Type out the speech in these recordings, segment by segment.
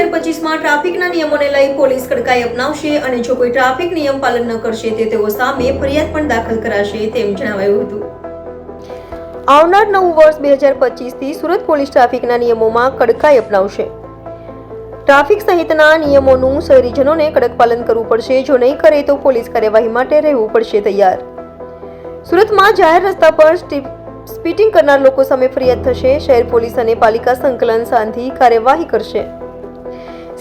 હજાર પચીસમાં ટ્રાફિકના નિયમોને લઈ પોલીસ કડકાઈ અપનાવશે અને જો કોઈ ટ્રાફિક નિયમ પાલન ન કરશે તે તેઓ સામે ફરિયાદ પણ દાખલ કરાશે તેમ જણાવાયું હતું. આવનાર નવું વર્ષ બે હજાર પચીસથી સુરત પોલીસ ટ્રાફિકના નિયમોમાં કડકાઈ અપનાવશે. ટ્રાફિક સહિતના નિયમોનું શહેરીજનોને કડક પાલન કરવું પડશે. જો નહીં કરે તો પોલીસ કાર્યવાહી માટે રહેવું પડશે તૈયાર. સુરતમાં જાહેર રસ્તા પર સ્પીટિંગ કરનાર લોકો સામે ફરિયાદ થશે. શહેર પોલીસ અને પાલિકા સંકલન સાંધી કાર્યવાહી કરશે.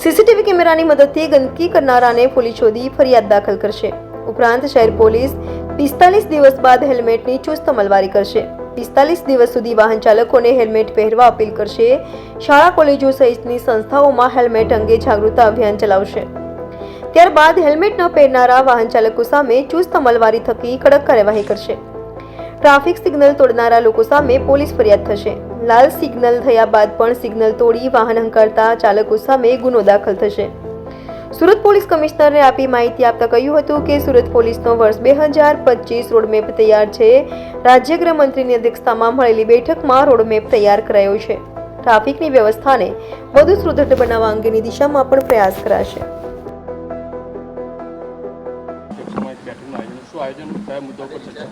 સીસીટીવી કેમેરાની મદદથી ગંદકી કરનારાને પોલીસ શોધી ફરિયાદ દાખલ કરશે. ઉપરાંત શહેર પોલીસ પિસ્તાલીસ દિવસ બાદ હેલ્મેટની ચુસ્ત અમલવારી કરશે. પિસ્તાલીસ દિવસ સુધી વાહન ચાલકોને હેલ્મેટ પહેરવા અપીલ કરશે. શાળા કોલેજો સહિતની સંસ્થાઓમાં હેલ્મેટ અંગે જાગૃતતા અભિયાન ચલાવશે. ત્યારબાદ હેલ્મેટ ન પહેરનારા વાહન ચાલકો સામે ચુસ્ત અમલવારી થકી કડક કાર્યવાહી કરશે. ટ્રાફિક સિગ્નલ તોડનારા લોકો સામે પોલીસ ફરિયાદ થશે. લાલ સિગ્નલ થયા બાદ પણ સિગ્નલ તોડી વાહન હંકારતા ચાલકો સામે ગુનો દાખલ થશે. સુરત પોલીસ કમિશનરને આપી માહિતી આપતા કહ્યું હતું કે સુરત પોલીસનો વર્ષ બે હજાર પચીસ રોડમેપ તૈયાર છે. રાજ્ય ગૃહમંત્રીની અધ્યક્ષતામાં મળેલી બેઠકમાં રોડમેપ તૈયાર કરાયો છે. ટ્રાફિકની વ્યવસ્થાને વધુ સુદૃઢ બનાવવા અંગેની દિશામાં પણ પ્રયાસ કરાશે. બેઠકનું આયોજન. શું આયોજન કયા મુદ્દા પર ચર્ચા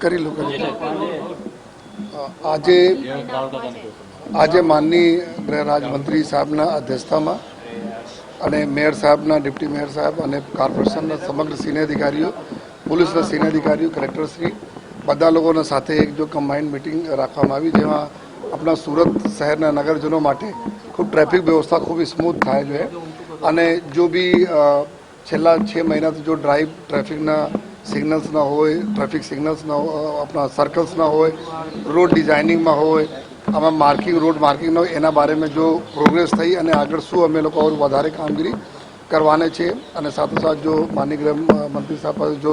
કરી લો કરી લો. આજે આજે માનની ગૃહ રાજમંત્રી સાહેબના અધ્યક્ષતામાં અને મેયર સાહેબના ડિપ્ટી મેયર સાહેબ અને કોર્પોરેશનના સમગ્ર સિનિયર અધિકારીઓ પોલીસના સિનિયર અધિકારીઓ કલેક્ટરશ્રી બધા લોકોના સાથે એક જો કમ્બાઇન્ડ મિટિંગ રાખવામાં આવી જેમાં આપણા સુરત શહેરના નગરજનો માટે ખૂબ ટ્રાફિક વ્યવસ્થા ખૂબ સ્મૂથ થાય છે. અને જો બી છેલ્લા છ મહિનાથી જો ડ્રાઈવ ટ્રાફિકના સિગ્નલ્સ ના હોય, ટ્રાફિક સિગ્નલ્સ ના આપણા સર્કલ્સ ના હોય, રોડ ડિઝાઇનિંગમાં હોય, આમાં માર્કિંગ, રોડ માર્કિંગ હોય, એના બારેમાં જો પ્રોગ્રેસ થઈ અને આગળ શું અમે લોકો વધારે કામગીરી કરવાને છે અને સાથોસાથ જો માનનીય મંત્રી સાહેબ પાસે જો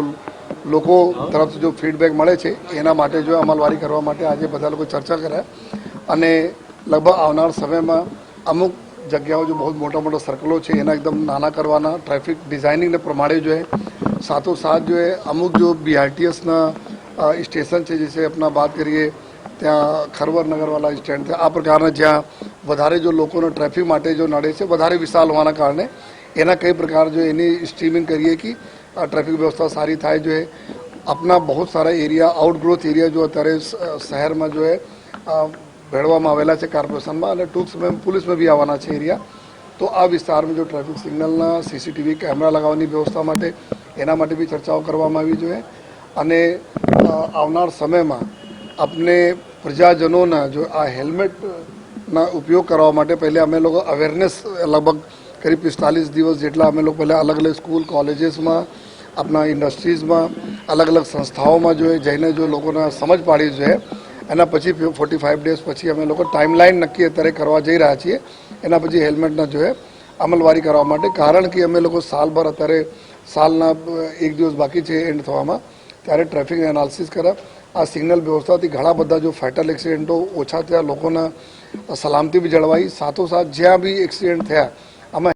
લોકો તરફથી જો ફીડબેક મળે છે, એના માટે જો અમલવારી કરવા માટે આજે બધા લોકો ચર્ચા કર્યા. અને લગભગ આવનાર સમયમાં અમુક જગ્યાઓ જો બહુ મોટા મોટા સર્કલો છે, એના એકદમ નાના કરવાના ટ્રાફિક ડિઝાઇનિંગને પ્રમાણે જો સાથોસાથ જો અમુક જો બીઆરટીએસના સ્ટેશન છે, જે છે આપણા વાત કરીએ, ત્યાં ખરવર નગરવાલા સ્ટેન્ડ છે, આ પ્રકારના જ્યાં વધારે જો લોકોનો ટ્રાફિક માટે જો નડે છે, વધારે વિશાલ હોવાના કારણે એના કઈ પ્રકાર જો એની સ્ટ્રીમિંગ કરીએ કે ટ્રાફિક વ્યવસ્થા સારી થાય જોઈએ. આપના બહુ સારા એરિયા આઉટગ્રોથ એરિયા જો અત્યારે શહેરમાં જો એ ભેળવામાં આવેલા છે કોર્પોરેશનમાં અને ટૂંક સમયમાં પોલીસમાં બી આવવાના છે એરિયા, તો આ વિસ્તારમાં જો ટ્રાફિક સિગ્નલના સીસીટીવી કેમેરા લગાવવાની વ્યવસ્થા માટે, એના માટે બી ચર્ચાઓ કરવામાં આવી જોઈએ. અને આવનાર સમયમાં આપને પ્રજાજનોના જો આ હેલ્મેટના ઉપયોગ કરવા માટે પહેલાં અમે લોકો અવેરનેસ લગભગ કરી પિસ્તાલીસ દિવસ જેટલા અમે લોકો પહેલાં અલગ અલગ સ્કૂલ, કોલેજીસમાં આપણા ઇન્ડસ્ટ્રીઝમાં અલગ અલગ સંસ્થાઓમાં જોઈએ, જઈને જો લોકોને સમજ પાડી જોઈએ એના પછી ફોર્ટી ફાઇવ ડેઝ પછી અમે લોકો ટાઈમલાઈન નક્કી અત્યારે કરવા જઈ રહ્યા છીએ. એના પછી હેલ્મેટના જોઈએ, અમલવારી કરવા માટે. કારણ કે અમે લોકો સાલભર અત્યારે, સાલના એક દિવસ બાકી છે એન્ડ થવામાં. ત્યારે ટ્રાફિક એનાલિસિસ કર્યા આ સિગ્નલ વ્યવસ્થાથી ઘણા બધા જો ફેટલ એક્સિડન્ટો ઓછા થયા, લોકોના સલામતી બી જળવાઈ. સાથોસાથ જ્યાં બી એક્સિડન્ટ થયા